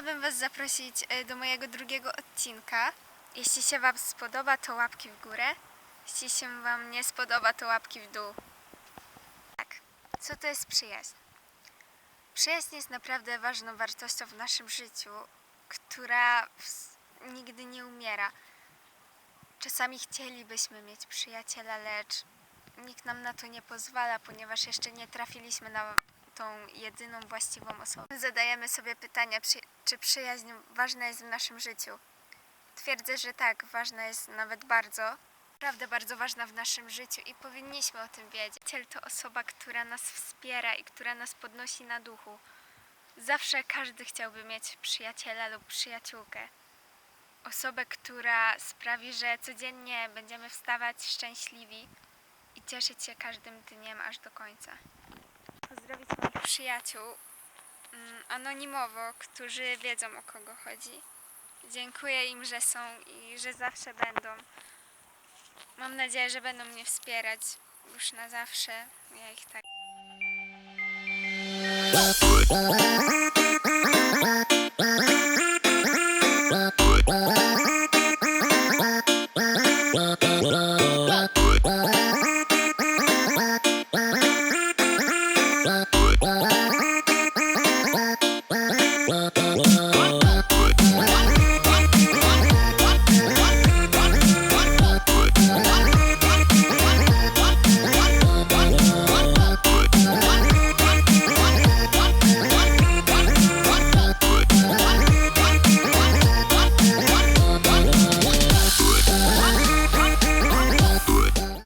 Chciałabym Was zaprosić e, do mojego drugiego odcinka. Jeśli się Wam spodoba, to łapki w górę. Jeśli się Wam nie spodoba, to łapki w dół. Tak, co to jest przyjaźń? Przyjaźń jest naprawdę ważną wartością w naszym życiu, która nigdy nie umiera. Czasami chcielibyśmy mieć przyjaciela, lecz nikt nam na to nie pozwala, ponieważ jeszcze nie trafiliśmy na tą jedyną właściwą osobę. Zadajemy sobie pytania, czy przyjaźń ważna jest w naszym życiu. Twierdzę, że tak, ważna jest nawet bardzo. Naprawdę bardzo ważna w naszym życiu i powinniśmy o tym wiedzieć. Przyjaciel to osoba, która nas wspiera i która nas podnosi na duchu. Zawsze każdy chciałby mieć przyjaciela lub przyjaciółkę. Osobę, która sprawi, że codziennie będziemy wstawać szczęśliwi i cieszyć się każdym dniem aż do końca przyjaciół mm, anonimowo, którzy wiedzą o kogo chodzi. Dziękuję im, że są i że zawsze będą. Mam nadzieję, że będą mnie wspierać już na zawsze. Ja ich tak.